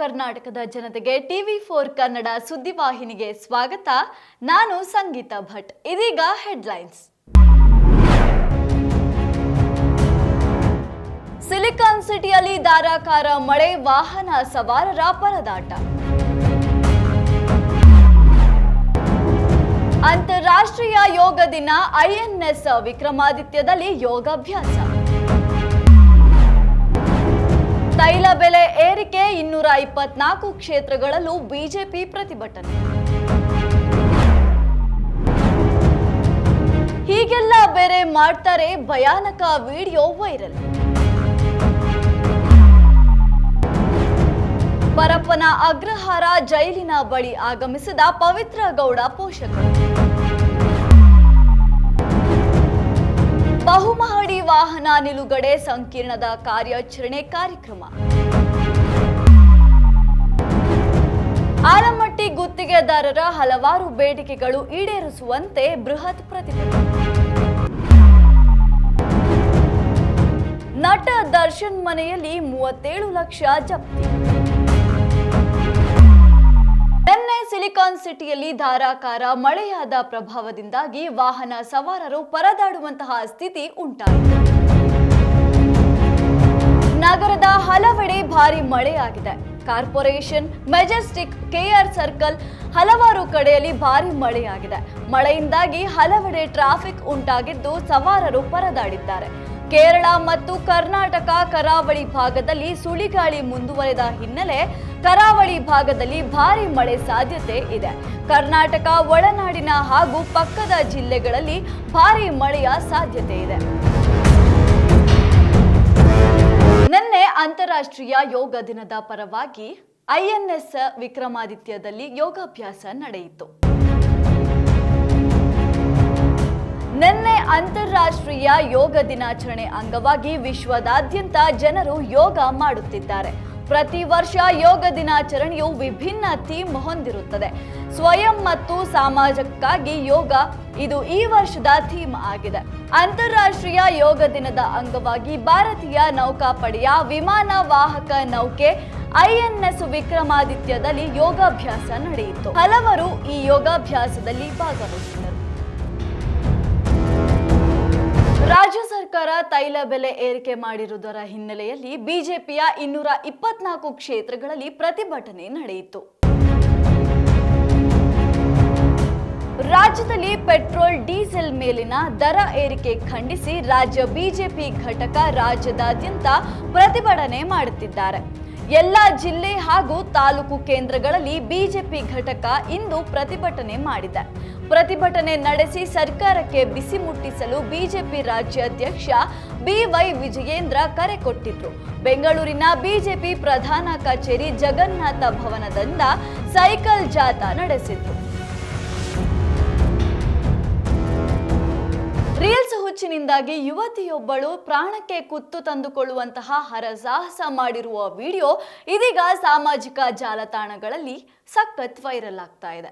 ಕರ್ನಾಟಕದ ಜನತೆಗೆ TV four Kannada ಸುದ್ದಿವಾಹಿನಿಗೆ ಸ್ವಾಗತ. ನಾನು ಸಂಗೀತ ಭಟ್. ಇದೀಗ ಹೆಡ್ಲೈನ್ಸ್. ಸಿಲಿಕಾನ್ ಸಿಟಿಯಲ್ಲಿ ಧಾರಾಕಾರ ಮಳೆ, ವಾಹನ ಸವಾರರ ಪರದಾಟ. ಅಂತಾರಾಷ್ಟ್ರೀಯ ಯೋಗ ದಿನ ಐಎನ್ಎಸ್ ವಿಕ್ರಮಾದಿತ್ಯದಲ್ಲಿ ಯೋಗಾಭ್ಯಾಸ. ತೈಲ ಬೆಲೆ ಏರಿಕೆ ಇನ್ನೂರ ಇಪ್ಪತ್ನಾಲ್ಕು ಕ್ಷೇತ್ರಗಳಲ್ಲೂ ಬಿಜೆಪಿ ಪ್ರತಿಭಟನೆ. ಹೀಗೆಲ್ಲ ಬೇರೆ ಮಾಡ್ತಾರೆ ಭಯಾನಕ ವಿಡಿಯೋ ವೈರಲ್. ಪರಪ್ಪನ ಅಗ್ರಹಾರ ಜೈಲಿನ ಬಳಿ ಆಗಮಿಸಿದ ಪವಿತ್ರ ಗೌಡ ಪೋಷಕರು. ಬಹುಮಹಡಿ ವಾಹನ ನಿಲುಗಡೆ ಸಂಕೀರ್ಣದ ಕಾರ್ಯಾಚರಣೆ ಕಾರ್ಯಕ್ರಮ. ಆಲಮಟ್ಟಿ ಗುತ್ತಿಗೆದಾರರ ಹಲವಾರು ಬೇಡಿಕೆಗಳು ಈಡೇರಿಸುವಂತೆ ಬೃಹತ್ ಪ್ರತಿಭಟನೆ. ನಟ ದರ್ಶನ್ ಮನೆಯಲ್ಲಿ ಮೂವತ್ತೇಳು ಲಕ್ಷ ಜಪ್ತಿ. ಸಿಲಿಕಾನ್ ಸಿಟಿಯಲ್ಲಿ ಧಾರಾಕಾರ ಮಳೆಯಾದ ಪ್ರಭಾವದಿಂದಾಗಿ ವಾಹನ ಸವಾರರು ಪರದಾಡುವಂತಹ ಸ್ಥಿತಿ ಉಂಟಾಯಿತು ನಗರದ ಹಲವೆಡೆ ಭಾರಿ ಮಳೆಯಾಗಿದೆ. ಕಾರ್ಪೊರೇಷನ್, ಮೆಜೆಸ್ಟಿಕ್, ಕೆಆರ್ ಸರ್ಕಲ್ ಹಲವಾರು ಕಡೆಯಲ್ಲಿ ಭಾರಿ ಮಳೆಯಾಗಿದೆ. ಮಳೆಯಿಂದಾಗಿ ಹಲವೆಡೆ ಟ್ರಾಫಿಕ್ ಉಂಟಾಗಿದ್ದು ಸವಾರರು ಪರದಾಡಿದ್ದಾರೆ. ಕೇರಳ ಮತ್ತು ಕರ್ನಾಟಕ ಕರಾವಳಿ ಭಾಗದಲ್ಲಿ ಸುಳಿಗಾಳಿ ಮುಂದುವರೆದ ಹಿನ್ನೆಲೆ ಕರಾವಳಿ ಭಾಗದಲ್ಲಿ ಭಾರಿ ಮಳೆ ಸಾಧ್ಯತೆ ಇದೆ. ಕರ್ನಾಟಕ, ಒಳನಾಡಿನ ಹಾಗೂ ಪಕ್ಕದ ಜಿಲ್ಲೆಗಳಲ್ಲಿ ಭಾರಿ ಮಳೆಯ ಸಾಧ್ಯತೆ ಇದೆ. ನಿನ್ನೆ ಅಂತಾರಾಷ್ಟ್ರೀಯ ಯೋಗ ದಿನದ ಪರವಾಗಿ ಐಎನ್ಎಸ್ ವಿಕ್ರಮಾದಿತ್ಯದಲ್ಲಿ ಯೋಗಾಭ್ಯಾಸ ನಡೆಯಿತು. ಅಂತಾರಾಷ್ಟ್ರೀಯ ಯೋಗ ದಿನಾಚರಣೆ ಅಂಗವಾಗಿ ವಿಶ್ವದಾದ್ಯಂತ ಜನರು ಯೋಗ ಮಾಡುತ್ತಿದ್ದಾರೆ. ಪ್ರತಿ ವರ್ಷ ಯೋಗ ದಿನಾಚರಣೆಯು ವಿಭಿನ್ನ ಥೀಮ್ ಹೊಂದಿರುತ್ತದೆ. ಸ್ವಯಂ ಮತ್ತು ಸಮಾಜಕ್ಕಾಗಿ ಯೋಗ ಇದು ಈ ವರ್ಷದ ಥೀಮ್ ಆಗಿದೆ. ಅಂತಾರಾಷ್ಟ್ರೀಯ ಯೋಗ ದಿನದ ಅಂಗವಾಗಿ ಭಾರತೀಯ ನೌಕಾಪಡೆಯ ವಿಮಾನ ವಾಹಕ ನೌಕೆ ಐಎನ್ಎಸ್ ವಿಕ್ರಮಾದಿತ್ಯದಲ್ಲಿ ಯೋಗಾಭ್ಯಾಸ ನಡೆಯಿತು. ಹಲವರು ಈ ಯೋಗಾಭ್ಯಾಸದಲ್ಲಿ ಭಾಗವಹಿಸಿದರು ರಾಜ್ಯ ಸರ್ಕಾರ ತೈಲ ಬೆಲೆ ಏರಿಕೆ ಮಾಡಿರುವುದರ ಹಿನ್ನೆಲೆಯಲ್ಲಿ ಬಿಜೆಪಿಯ ಇನ್ನೂರ ಇಪ್ಪತ್ನಾಲ್ಕು ಕ್ಷೇತ್ರಗಳಲ್ಲಿ ಪ್ರತಿಭಟನೆ ನಡೆಯಿತು. ರಾಜ್ಯದಲ್ಲಿ ಪೆಟ್ರೋಲ್, ಡೀಸೆಲ್ ಮೇಲಿನ ದರ ಏರಿಕೆ ಖಂಡಿಸಿ ರಾಜ್ಯ ಬಿಜೆಪಿ ಘಟಕ ರಾಜ್ಯದಾದ್ಯಂತ ಪ್ರತಿಭಟನೆ ಮಾಡುತ್ತಿದ್ದಾರೆ. ಎಲ್ಲ ಜಿಲ್ಲೆ ಹಾಗೂ ತಾಲೂಕು ಕೇಂದ್ರಗಳಲ್ಲಿ ಬಿಜೆಪಿ ಘಟಕ ಇಂದು ಪ್ರತಿಭಟನೆ ಮಾಡಿದೆ. ಪ್ರತಿಭಟನೆ ನಡೆಸಿ ಸರ್ಕಾರಕ್ಕೆ ಬಿಸಿ ಮುಟ್ಟಿಸಲು ಬಿಜೆಪಿ ರಾಜ್ಯಾಧ್ಯಕ್ಷ ಬಿವೈ ವಿಜಯೇಂದ್ರ ಕರೆ ಕೊಟ್ಟಿದ್ರು. ಬೆಂಗಳೂರಿನ ಬಿಜೆಪಿ ಪ್ರಧಾನ ಕಚೇರಿ ಜಗನ್ನಾಥ ಭವನದಿಂದ ಸೈಕಲ್ ಜಾಥಾ ನಡೆಸಿದ್ರು. ರೀಲ್ಸ್ ಹುಚ್ಚಿನಿಂದಾಗಿ ಯುವತಿಯೊಬ್ಬಳು ಪ್ರಾಣಕ್ಕೆ ಕುತ್ತು ತಂದುಕೊಳ್ಳುವಂತಹ ಹರಸಾಹಸ ಮಾಡಿರುವ ವಿಡಿಯೋ ಇದೀಗ ಸಾಮಾಜಿಕ ಜಾಲತಾಣಗಳಲ್ಲಿ ಸಖತ್ ವೈರಲ್ ಆಗ್ತಾ ಇದೆ.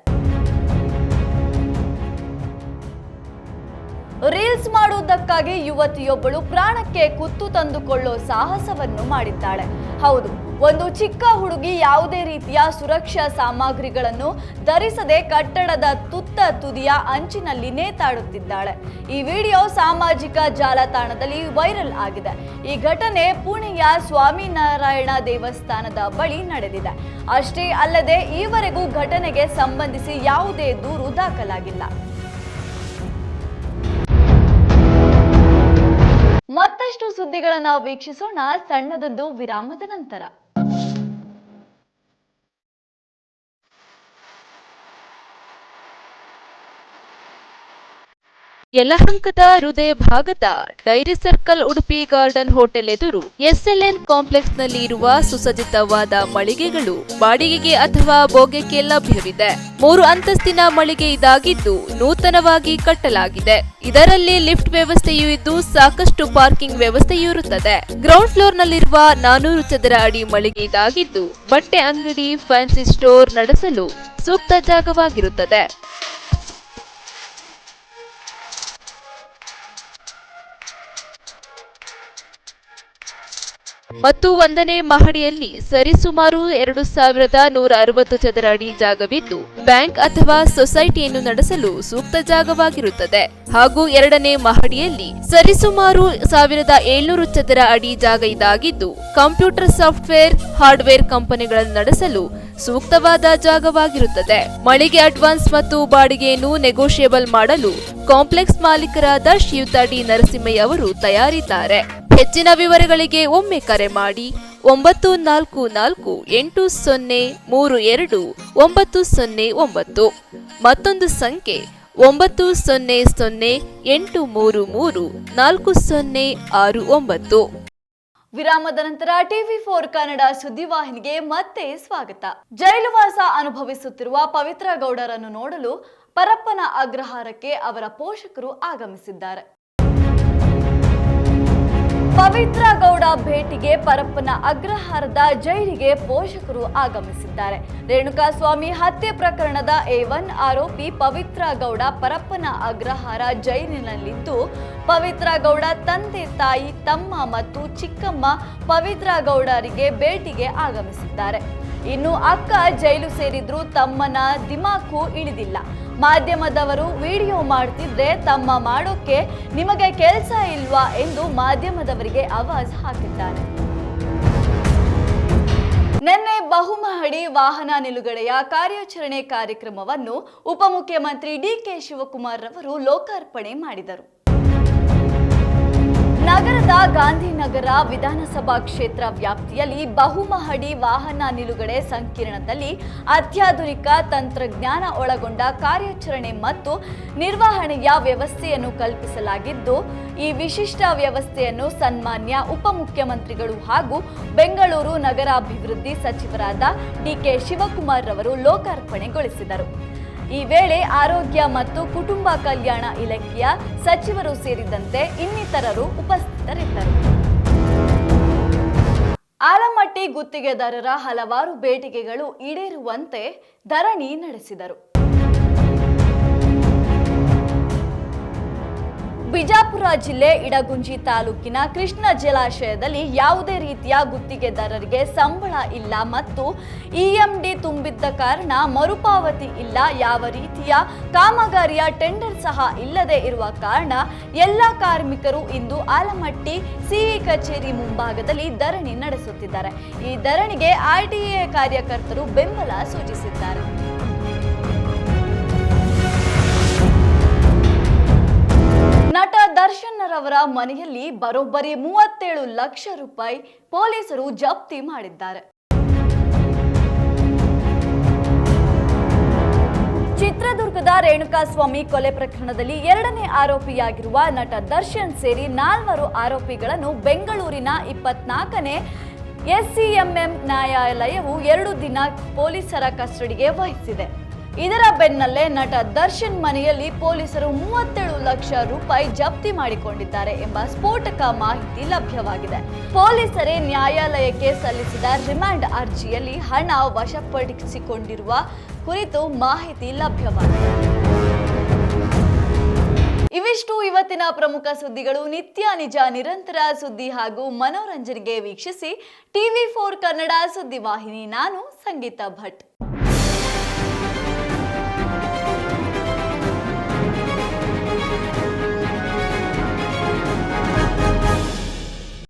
ರೀಲ್ಸ್ ಮಾಡುವುದಕ್ಕಾಗಿ ಯುವತಿಯೊಬ್ಬಳು ಪ್ರಾಣಕ್ಕೆ ಕುತ್ತು ತಂದುಕೊಳ್ಳೋ ಸಾಹಸವನ್ನು ಮಾಡಿದ್ದಾಳೆ. ಹೌದು ಒಂದು ಚಿಕ್ಕ ಹುಡುಗಿ ಯಾವುದೇ ರೀತಿಯ ಸುರಕ್ಷಾ ಸಾಮಗ್ರಿಗಳನ್ನು ಧರಿಸದೆ ಕಟ್ಟಡದ ತುತ್ತ ತುದಿಯ ಅಂಚಿನಲ್ಲಿ ನೇತಾಡುತ್ತಿದ್ದಾಳೆ. ಈ ವಿಡಿಯೋ ಸಾಮಾಜಿಕ ಜಾಲತಾಣದಲ್ಲಿ ವೈರಲ್ ಆಗಿದೆ. ಈ ಘಟನೆ ಪುಣೆಯ ಸ್ವಾಮಿನಾರಾಯಣ ದೇವಸ್ಥಾನದ ಬಳಿ ನಡೆದಿದೆ. ಅಷ್ಟೇ ಅಲ್ಲದೆ ಈವರೆಗೂ ಘಟನೆಗೆ ಸಂಬಂಧಿಸಿ ಯಾವುದೇ ದೂರು ದಾಖಲಾಗಿಲ್ಲ. ಮತ್ತಷ್ಟು ಸುದ್ದಿಗಳನ್ನು ವೀಕ್ಷಿಸೋಣ ಸಣ್ಣದೊಂದು ವಿರಾಮದ ನಂತರ. ಯಲಹಂಕದ ಹೃದಯ ಭಾಗದ dairy circle Udupi garden hotel ಎದುರು ಎಸ್ಎಲ್ಎನ್ ಕಾಂಪ್ಲೆಕ್ಸ್ನಲ್ಲಿ ಇರುವ ಸುಸಜ್ಜಿತವಾದ ಮಳಿಗೆಗಳು ಬಾಡಿಗೆಗೆ ಅಥವಾ ಭೋಗ್ಯಕ್ಕೆ ಲಭ್ಯವಿದೆ. ಮೂರು ಅಂತಸ್ತಿನ ಮಳಿಗೆ ಇದಾಗಿದ್ದು ನೂತನವಾಗಿ ಕಟ್ಟಲಾಗಿದೆ. ಇದರಲ್ಲಿ ಲಿಫ್ಟ್ ವ್ಯವಸ್ಥೆಯೂ ಇದ್ದು ಸಾಕಷ್ಟು ಪಾರ್ಕಿಂಗ್ ವ್ಯವಸ್ಥೆಯೂ ಇರುತ್ತದೆ. ಗ್ರೌಂಡ್ ಫ್ಲೋರ್ ನಲ್ಲಿರುವ ನಾನೂರು ಚದರ ಅಡಿ ಮಳಿಗೆ ಇದಾಗಿದ್ದು ಬಟ್ಟೆ ಅಂಗಡಿ, ಫ್ಯಾನ್ಸಿ ಸ್ಟೋರ್ ನಡೆಸಲು ಸೂಕ್ತ ಜಾಗವಾಗಿರುತ್ತದೆ. ಮತ್ತು ಒಂದನೇ ಮಹಡಿಯಲ್ಲಿ ಸರಿಸುಮಾರು ಎರಡು ಸಾವಿರದ ನೂರ ಅರವತ್ತು ಚದರ ಅಡಿ ಜಾಗವಿದ್ದು, ಬ್ಯಾಂಕ್ ಅಥವಾ ಸೊಸೈಟಿಯನ್ನು ನಡೆಸಲು ಸೂಕ್ತ ಜಾಗವಾಗಿರುತ್ತದೆ. ಹಾಗೂ ಎರಡನೇ ಮಹಡಿಯಲ್ಲಿ ಸರಿಸುಮಾರು ಸಾವಿರದ ಏಳ್ನೂರು ಚದರ ಅಡಿ ಜಾಗ ಇದಾಗಿದ್ದು, ಕಂಪ್ಯೂಟರ್ ಸಾಫ್ಟ್ವೇರ್, ಹಾರ್ಡ್ವೇರ್ ಕಂಪನಿಗಳನ್ನು ನಡೆಸಲು ಸೂಕ್ತವಾದ ಜಾಗವಾಗಿರುತ್ತದೆ. ಮಳಿಗೆ ಅಡ್ವಾನ್ಸ್ ಮತ್ತು ಬಾಡಿಗೆಯನ್ನು ನೆಗೋಷಿಯೇಬಲ್ ಮಾಡಲು ಕಾಂಪ್ಲೆಕ್ಸ್ ಮಾಲೀಕರಾದ ಶ್ರೀಯುತ ಡಿ ನರಸಿಂಹಯ್ಯ ಅವರು ತಯಾರಿದ್ದಾರೆ. ಹೆಚ್ಚಿನ ವಿವರಗಳಿಗೆ ಒಮ್ಮೆ ಕರೆ ಮಾಡಿ ಒಂಬತ್ತು ನಾಲ್ಕು ನಾಲ್ಕು ಎಂಟು ಸೊನ್ನೆ ಮೂರು ಎರಡು ಒಂಬತ್ತು ಸೊನ್ನೆ ಒಂಬತ್ತು. ಮತ್ತೊಂದು ಸಂಖ್ಯೆ ಒಂಬತ್ತು ಸೊನ್ನೆ ಸೊನ್ನೆ ಎಂಟು ಮೂರು ಮೂರು ನಾಲ್ಕು ಸೊನ್ನೆ ಆರು ಒಂಬತ್ತು. ವಿರಾಮದ ನಂತರ ಟಿವಿ ಫೋರ್ ಕನ್ನಡ ಸುದ್ದಿವಾಹಿನಿಗೆ ಮತ್ತೆ ಸ್ವಾಗತ. ಜೈಲುವಾಸ ಅನುಭವಿಸುತ್ತಿರುವ ಪವಿತ್ರ ಗೌಡರನ್ನು ನೋಡಲು ಪರಪ್ಪನ ಅಗ್ರಹಾರಕ್ಕೆ ಅವರ ಪೋಷಕರು ಆಗಮಿಸಿದ್ದಾರೆ. ಪವಿತ್ರ ಗೌಡ ಭೇಟಿಗೆ ಪರಪ್ಪನ ಅಗ್ರಹಾರದ ಜೈಲಿಗೆ ಪೋಷಕರು ಆಗಮಿಸಿದ್ದಾರೆ. ರೇಣುಕಾಸ್ವಾಮಿ ಹತ್ಯೆ ಪ್ರಕರಣದ ಎ ಒನ್ ಆರೋಪಿ ಪವಿತ್ರ ಗೌಡ ಪರಪ್ಪನ ಅಗ್ರಹಾರ ಜೈಲಿನಲ್ಲಿದ್ದು, ಪವಿತ್ರ ಗೌಡ ತಂದೆ ತಾಯಿ, ತಮ್ಮ ಮತ್ತು ಚಿಕ್ಕಮ್ಮ ಪವಿತ್ರ ಗೌಡರಿಗೆ ಭೇಟಿಗೆ ಆಗಮಿಸಿದ್ದಾರೆ. ಇನ್ನು ಅಕ್ಕ ಜೈಲು ಸೇರಿದ್ರು ತಮ್ಮನ ದಿಮಾಕು ಇಳಿದಿಲ್ಲ. ಮಾಧ್ಯಮದವರು ವಿಡಿಯೋ ಮಾಡ್ತಿದ್ರೆ ತಮ್ಮ ಮಾಡೋಕ್ಕೆ ನಿಮಗೆ ಕೆಲಸ ಇಲ್ವಾ ಎಂದು ಮಾಧ್ಯಮದವರಿಗೆ ಆವಾಜ್ ಹಾಕಿದ್ದಾರೆ. ನಿನ್ನೆ ಬಹುಮಹಡಿ ವಾಹನ ನಿಲುಗಡೆಯ ಕಾರ್ಯಾಚರಣೆ ಕಾರ್ಯಕ್ರಮವನ್ನು ಉಪಮುಖ್ಯಮಂತ್ರಿ ಡಿಕೆ ಶಿವಕುಮಾರ್ ಅವರು ಲೋಕಾರ್ಪಣೆ ಮಾಡಿದರು. ಗಾಂಧಿನಗರ ವಿಧಾನಸಭಾ ಕ್ಷೇತ್ರ ವ್ಯಾಪ್ತಿಯಲ್ಲಿ ಬಹುಮಹಡಿ ವಾಹನ ನಿಲುಗಡೆ ಸಂಕೀರ್ಣದಲ್ಲಿ ಅತ್ಯಾಧುನಿಕ ತಂತ್ರಜ್ಞಾನ ಒಳಗೊಂಡ ಕಾರ್ಯಾಚರಣೆ ಮತ್ತು ನಿರ್ವಹಣೆಯ ವ್ಯವಸ್ಥೆಯನ್ನು ಕಲ್ಪಿಸಲಾಗಿದ್ದು, ಈ ವಿಶಿಷ್ಟ ವ್ಯವಸ್ಥೆಯನ್ನು ಸನ್ಮಾನ್ಯ ಉಪಮುಖ್ಯಮಂತ್ರಿಗಳು ಹಾಗೂ ಬೆಂಗಳೂರು ನಗರಾಭಿವೃದ್ಧಿ ಸಚಿವರಾದ ಡಿಕೆ ಶಿವಕುಮಾರ್ ರವರು ಲೋಕಾರ್ಪಣೆಗೊಳಿಸಿದರು. ಈ ವೇಳೆ ಆರೋಗ್ಯ ಮತ್ತು ಕುಟುಂಬ ಕಲ್ಯಾಣ ಇಲಾಖೆಯ ಸಚಿವರು ಸೇರಿದಂತೆ ಇನ್ನಿತರರು ಉಪಸ್ಥಿತರಿದ್ದರು. ಆಲಮಟ್ಟಿ ಗುತ್ತಿಗೆದಾರರ ಹಲವಾರು ಬೇಡಿಕೆಗಳು ಈಡೇರುವಂತೆ ಧರಣಿ ನಡೆಸಿದರು. ಬಿಜಾಪುರ ಜಿಲ್ಲೆ ಇಡಗುಂಜಿ ತಾಲೂಕಿನ ಕೃಷ್ಣ ಜಲಾಶಯದಲ್ಲಿ ಯಾವುದೇ ರೀತಿಯ ಗುತ್ತಿಗೆದಾರರಿಗೆ ಸಂಬಳ ಇಲ್ಲ ಮತ್ತು ಇಎಂಡಿ ತುಂಬಿದ್ದ ಕಾರಣ ಮರುಪಾವತಿ ಇಲ್ಲ. ಯಾವ ರೀತಿಯ ಕಾಮಗಾರಿಯ ಟೆಂಡರ್ ಸಹ ಇಲ್ಲದೆ ಇರುವ ಕಾರಣ ಎಲ್ಲ ಕಾರ್ಮಿಕರು ಇಂದು ಆಲಮಟ್ಟಿ ಸಿಇ ಕಚೇರಿ ಮುಂಭಾಗದಲ್ಲಿ ಧರಣಿ ನಡೆಸುತ್ತಿದ್ದಾರೆ. ಈ ಧರಣಿಗೆ ಆರ್ಟಿಎ ಕಾರ್ಯಕರ್ತರು ಬೆಂಬಲ ಸೂಚಿಸಿದ್ದಾರೆ. ಮನೆಯಲ್ಲಿ ಬರೋಬ್ಬರಿ ಮೂವತ್ತೇಳು ಲಕ್ಷ ರೂಪಾಯಿ ಪೊಲೀಸರು ಜಪ್ತಿ ಮಾಡಿದ್ದಾರೆ. ಚಿತ್ರದುರ್ಗದ ರೇಣುಕಾಸ್ವಾಮಿ ಕೊಲೆ ಪ್ರಕರಣದಲ್ಲಿ ಎರಡನೇ ಆರೋಪಿಯಾಗಿರುವ ನಟ ದರ್ಶನ್ ಸೇರಿ ನಾಲ್ವರು ಆರೋಪಿಗಳನ್ನು ಬೆಂಗಳೂರಿನ ಇಪ್ಪತ್ನಾಲ್ಕನೇ ಎಸ್ಸಿಎಂಎಂ ನ್ಯಾಯಾಲಯವು ಎರಡು ದಿನ ಪೊಲೀಸರ ಕಸ್ಟಡಿಗೆ ವಹಿಸಿದೆ. ಇದರ ಬೆನ್ನಲ್ಲೇ ನಟ ದರ್ಶನ್ ಮನೆಯಲ್ಲಿ ಪೊಲೀಸರು ಮೂವತ್ತೇಳು ಲಕ್ಷ ರೂಪಾಯಿ ಜಪ್ತಿ ಮಾಡಿಕೊಂಡಿದ್ದಾರೆ ಎಂಬ ಸ್ಫೋಟಕ ಮಾಹಿತಿ ಲಭ್ಯವಾಗಿದೆ. ಪೊಲೀಸರೇ ನ್ಯಾಯಾಲಯಕ್ಕೆ ಸಲ್ಲಿಸಿದ ರಿಮ್ಯಾಂಡ್ ಅರ್ಜಿಯಲ್ಲಿ ಹಣ ವಶಪಡಿಸಿಕೊಂಡಿರುವ ಕುರಿತು ಮಾಹಿತಿ ಲಭ್ಯವಾಗಿದೆ. ಇವಿಷ್ಟು ಇವತ್ತಿನ ಪ್ರಮುಖ ಸುದ್ದಿಗಳು. ನಿತ್ಯ ನಿಜ, ನಿರಂತರ ಸುದ್ದಿ ಹಾಗೂ ಮನೋರಂಜನೆಗೆ ವೀಕ್ಷಿಸಿ ಟಿವಿ ಫೋರ್ ಕನ್ನಡ ಸುದ್ದಿ ವಾಹಿನಿ ನಾನು ಸಂಗೀತ ಭಟ್.